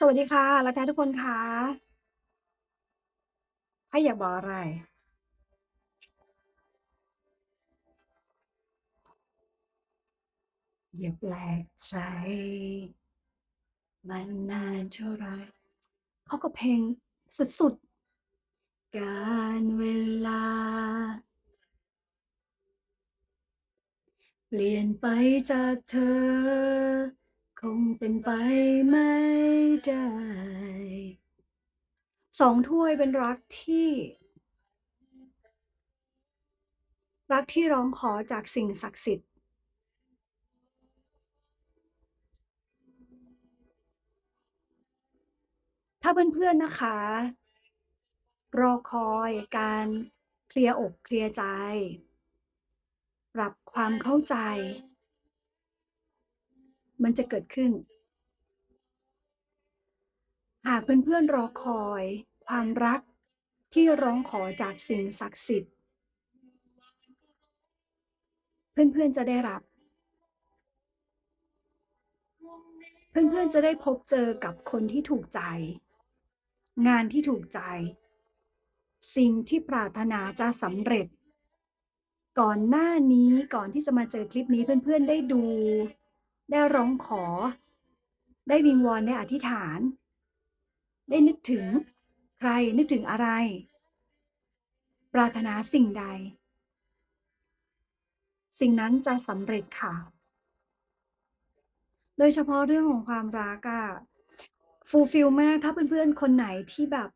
สวัสดีค่ะรักแท้ทุกคนค่ะไพ่อยากบอกอะไร อย่าแปลกใจ มันนานเท่าไรเขาก็เพลงสุดๆ การเวลา เปลี่ยนไปจากเธอ คงเป็นไปไม่ได้สองถ้วยเป็นรักที่ รักที่ร้องขอจากสิ่งศักดิ์สิทธิ์ ถ้าเพื่อนๆนะคะ รอคอยการเคลียร์อกเคลียร์ใจ ปรับความเข้าใจ มันจะเกิดขึ้น หากเพื่อนๆรอคอย ความรักที่ร้องขอจากสิ่งศักดิ์สิทธิ์ เพื่อนๆจะได้รับ เพื่อนๆจะได้พบเจอกับคนที่ถูกใจ งานที่ถูกใจ สิ่งที่ปรารถนาจะสำเร็จ ก่อนหน้านี้ก่อนที่จะมาเจอคลิปนี้เพื่อนๆได้ดู ได้ร้องขอ ได้วิงวอนได้อธิษฐาน ได้นึกถึงใครนึกถึงอะไร ปรารถนาสิ่งใด สิ่งนั้นจะสำเร็จค่ะ โดยเฉพาะเรื่องของความรักอะฟูลฟิลมากถ้าเพื่อนๆคนไหนที่แบบ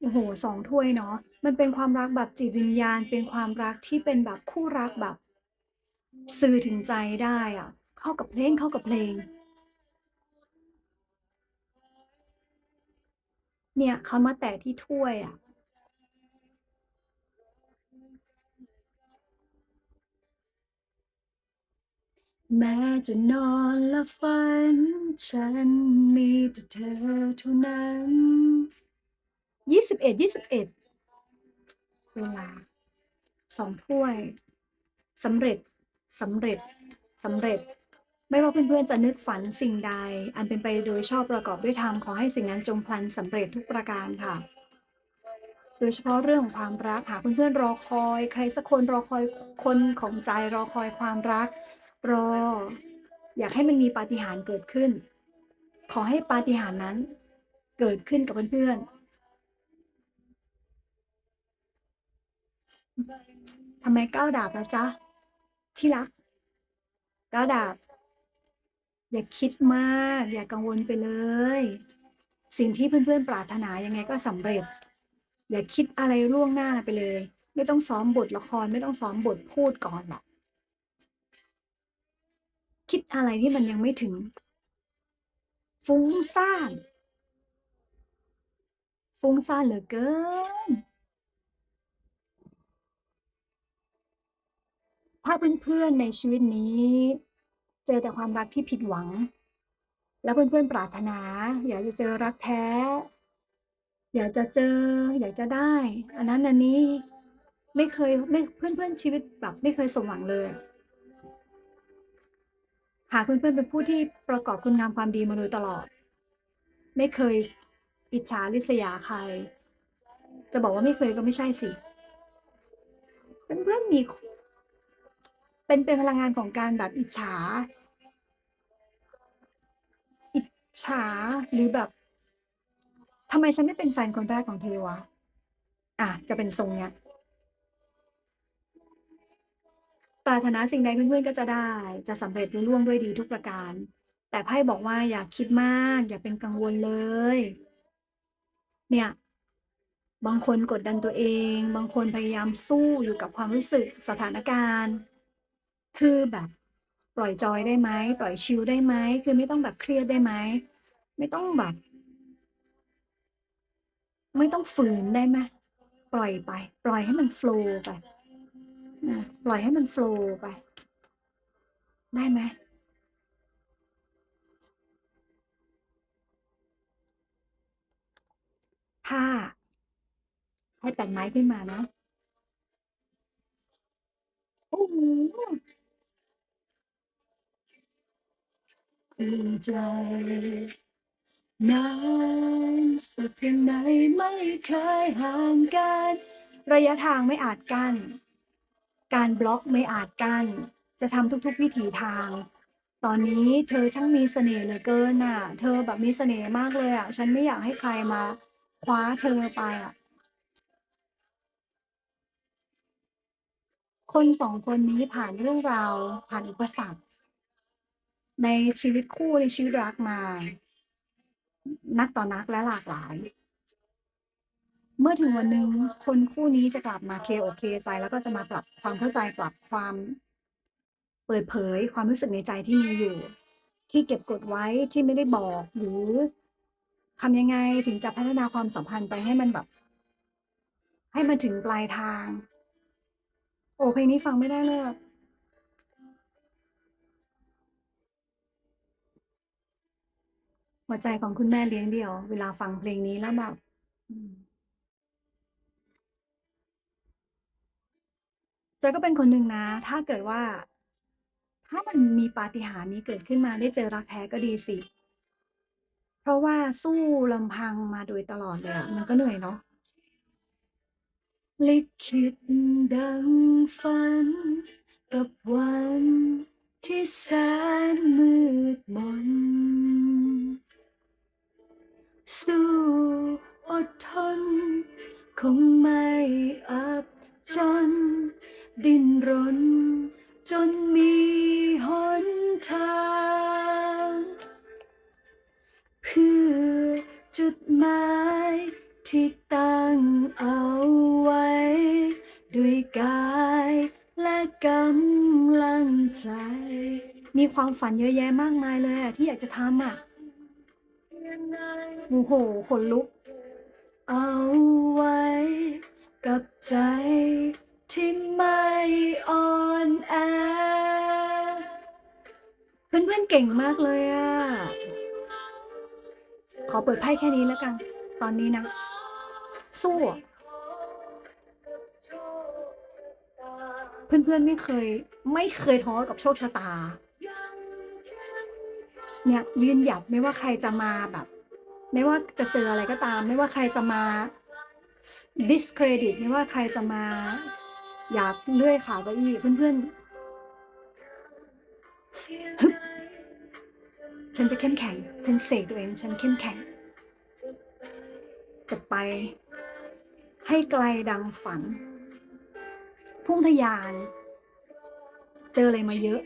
โอ้โหสองถ้วยเนาะมันเป็นความรักแบบจิตวิญญาณ เป็นความรักที่เป็นแบบคู่รักแบบ สื่อถึงใจได้อะ เข้ากับเพลงเข้ากับเพลง เนี่ยเขามาแตะที่ถ้วยอะแม้จะนอนและฝัน ฉันมีแต่เธอเท่านั้นยี่สิบเอ็ดยี่สิบเอ็ดเวลาสองถ้วยสำเร็จสำเร็จสำเร็จ ไม่ว่าเพื่อนๆจะนึกฝันสิ่งใด อันเป็นไปโดยชอบประกอบด้วยธรรมขอให้สิ่งนั้นจงพลันสำเร็จทุกประการค่ะ โดยเฉพาะเรื่องของความรักหากเพื่อนๆรอคอย ใครสักคนรอคอยคนของใจรอคอยความรัก รอ อยากให้มันมีปาฏิหาริย์เกิดขึ้น ขอให้ปาฏิหาริย์นั้น เกิดขึ้นกับเพื่อนๆทำไมก้าวดาบล่ะจ๊ะที่รักก้าวดาบ อย่าคิดมาก อย่ากังวลไปเลย สิ่งที่เพื่อนๆปรารถนายังไงก็สำเร็จ อย่าคิดอะไรล่วงหน้าไปเลย ไม่ต้องซ้อมบทละครไม่ต้องซ้อมบทพูดก่อนหรอกคิดอะไรที่มันยังไม่ถึง ฟุ้งซ่านฟุ้งซ่านเหลือเกิน ถ้าเพื่อนๆในชีวิตนี้ เจอแต่ความรักที่ผิดหวัง แล้วเพื่อนๆปรารถนา อยากจะเจอรักแท้ อยากจะเจอ อยากจะได้ อันนั้นอันนี้ไม่เคยไม่เพื่อนๆชีวิตแบบไม่เคยสมหวังเลยหากเพื่อนๆเป็นผู้ที่ประกอบคุณงามความดีมาโดยตลอด ไม่เคยอิจฉาริษยาใคร จะบอกว่าไม่เคยก็ไม่ใช่สิเพื่อนๆมีเป็นเป็นพลังงานของการแบบอิจฉา อิจฉาหรือแบบทำไมฉันไม่เป็นแฟนคนแรกของเธอวะ อะ จะเป็นทรงเนี้ย ปรารถนาสิ่งใดเพื่อนๆก็จะได้ จะสำเร็จรุ่งร่วงด้วยดีทุกประการ แต่ไพ่บอกว่าอย่าคิดมาก อย่าเป็นกังวลเลย เนี่ย บางคนกดดันตัวเอง บางคนพยายามสู้อยู่กับความรู้สึกสถานการณ์ คือแบบ ปล่อยจอยได้ไหมปล่อยชิลได้ไหมคือไม่ต้องแบบเครียดได้ไหมไม่ต้องแบบ ไม่ต้องฝืนได้ไหมปล่อยไป ปล่อยให้มันโฟล์ไปปล่อยให้มันโฟล์ไป ได้ไหมถ้าให้แปดไม้ขึ้นมานะ โอ้โฮ ภูมิ ใจนานสักเพียงไหนไม่เคยห่างกัน ระยะทางไม่อาจกั้นการบล็อกไม่อาจกั้นจะทำทุกๆ วิถีทาง ตอนนี้เธอช่างมีเสน่ห์เหลือเกินน่ะ เธอแบบมีเสน่ห์มากเลยอะ ฉันไม่อยากให้ใครมาคว้าเธอไปอะ คน2คนนี้ผ่านเรื่องราวผ่านอุปสรรค ในชีวิตคู่ในชีวิตรักมา นักต่อนักและหลากหลาย เมื่อถึงวันหนึ่งคนคู่นี้จะกลับมาเคลียร์อเคใจแล้วก็จะมาปรับความเข้าใจปรับความเปิดเผยความรู้สึกในใจที่มีอยู่ ที่เก็บกดไว้ที่ไม่ได้บอกหรือทำยังไงถึงจะพัฒนาความสัมพันธ์ไปให้มันแบบ ให้มันถึงปลายทาง โอ้เพลงนี้ฟังไม่ได้เลย หัวใจของคุณแม่เลี้ยงเดี่ยว เวลาฟังเพลงนี้แล้วแบบอืมจอยก็เป็นคนหนึ่งนะ ถ้าเกิดว่า ถ้ามันมีปาฏิหาริย์นี้เกิดขึ้นมาได้เจอรักแท้ก็ดีสิ เพราะว่าสู้ลำพังมาโดยตลอดเลยอะมันก็เหนื่อยเนาะลิขิตดังฝัน กับวันที่แสนมืดมน สู้อดทน คงไม่อับจน ดิ้นรน จนมีหนทาง เพื่อจุดหมายที่ตั้งเอาไว้ ด้วยกายและกำลังใจ มีความฝันเยอะแยะมากมายเลยอะที่อยากจะทำอะ โอ้โฮขนลุก เอาไว้ กับใจที่ไม่อ่อนแอ เพื่อนๆเก่งมากเลยอะขอเปิดไพ่แค่นี้แล้วกัน ตอนนี้นะ สู้อะเพื่อนๆไม่เคย ไม่เคยท้อกับโชคชะตา เนี่ยยืนหยัดไม่ว่าใครจะมาแบบ ไม่ว่าจะเจออะไรก็ตาม ไม่ว่าใครจะมา discredit ไม่ว่าใครจะมา อยากเลื่อยขาเก้าอี้เพื่อนๆ ฉันจะเข้มแข็ง ฉันเสกตัวเอง ฉันเข้มแข็ง จะไปให้ไกลดังฝัน พุ่งทะยาน เจออะไรมาเยอะ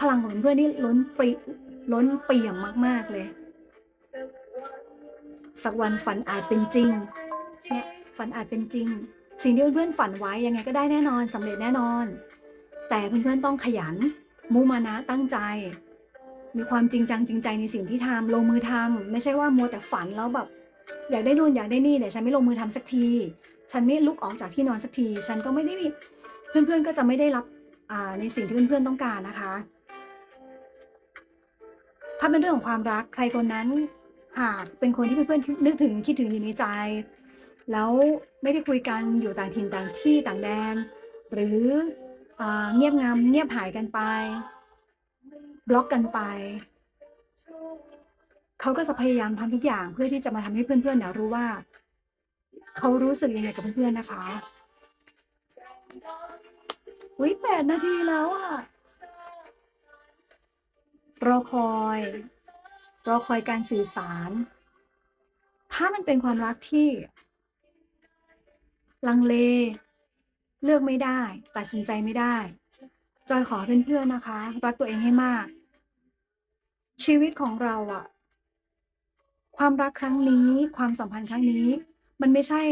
พลังของเพื่อนนี่ล้นปริล้นเปี่ยมมาก ๆ เลย สักวันฝันอาจเป็นจริงเนี่ยฝันอาจเป็นจริง สิ่งที่เพื่อนๆฝันไว้ยังไงก็ได้แน่นอนสำเร็จแน่นอน แต่เพื่อนๆต้องขยัน มุมานะตั้งใจ มีความจริงจังจริงใจในสิ่งที่ทำลงมือทำไม่ใช่ว่ามัวแต่ฝันแล้วแบบ อยากได้นู่นอยากได้นี่แต่ฉันไม่ลงมือทำสักที ฉันไม่ลุกออกจากที่นอนสักที ฉันก็ไม่ได้มีเพื่อนๆก็จะไม่ได้รับในสิ่งที่เพื่อนๆต้องการนะคะ ถ้าเป็นเรื่องของความรักใครคนนั้น หากเป็นคนที่เพื่อนๆนึกถึงคิดถึงอยู่ในใจ แล้วไม่ได้คุยกันอยู่ต่างถิ่นต่างที่ต่างแดน หรืออเงียบงันเงียบหายกันไป บล็อกกันไป เขาก็จะพยายามทำทุกอย่างเพื่อที่จะมาทำให้เพื่อนๆเนี่ยรู้ว่า เขารู้สึกยังไงกับเพื่อนๆนะคะอุ๊ย8นาทีแล้วอะรอคอย รอคอยการสื่อสาร ถ้ามันเป็นความรักที่ ลังเล เลือกไม่ได้ ตัดสินใจไม่ได้ จอยขอให้เพื่อนๆนะคะ รักตัวเองให้มาก ชีวิตของเราอะความรักครั้งนี้ ความสัมพันธ์ครั้งนี้ มันไม่ใช่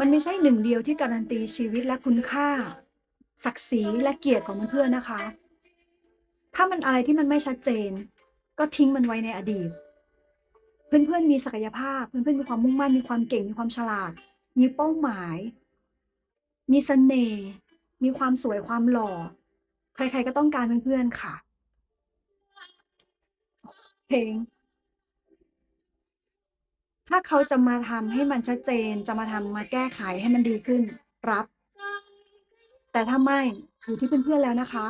มันไม่ใช่หนึ่งเดียวที่การันตีชีวิตและคุณค่า ศักดิ์ศรีและเกียรติของเพื่อนๆนะคะ ถ้ามันอะไรที่มันไม่ชัดเจน ก็ทิ้งมันไว้ในอดีต เพื่อนๆมีศักยภาพ เพื่อนๆมีความมุ่งมั่น มีความเก่ง มีความฉลาด มีเป้าหมาย มีเสน่ห์ มีความสวยความหล่อ ใครๆก็ต้องการเพื่อนๆค่ะ เพลง ถ้าเขาจะมาทำให้มันชัดเจน จะมาทำมาแก้ไขให้มันดีขึ้น รับ แต่ถ้าไม่อยู่ที่เพื่อนๆแล้วนะคะ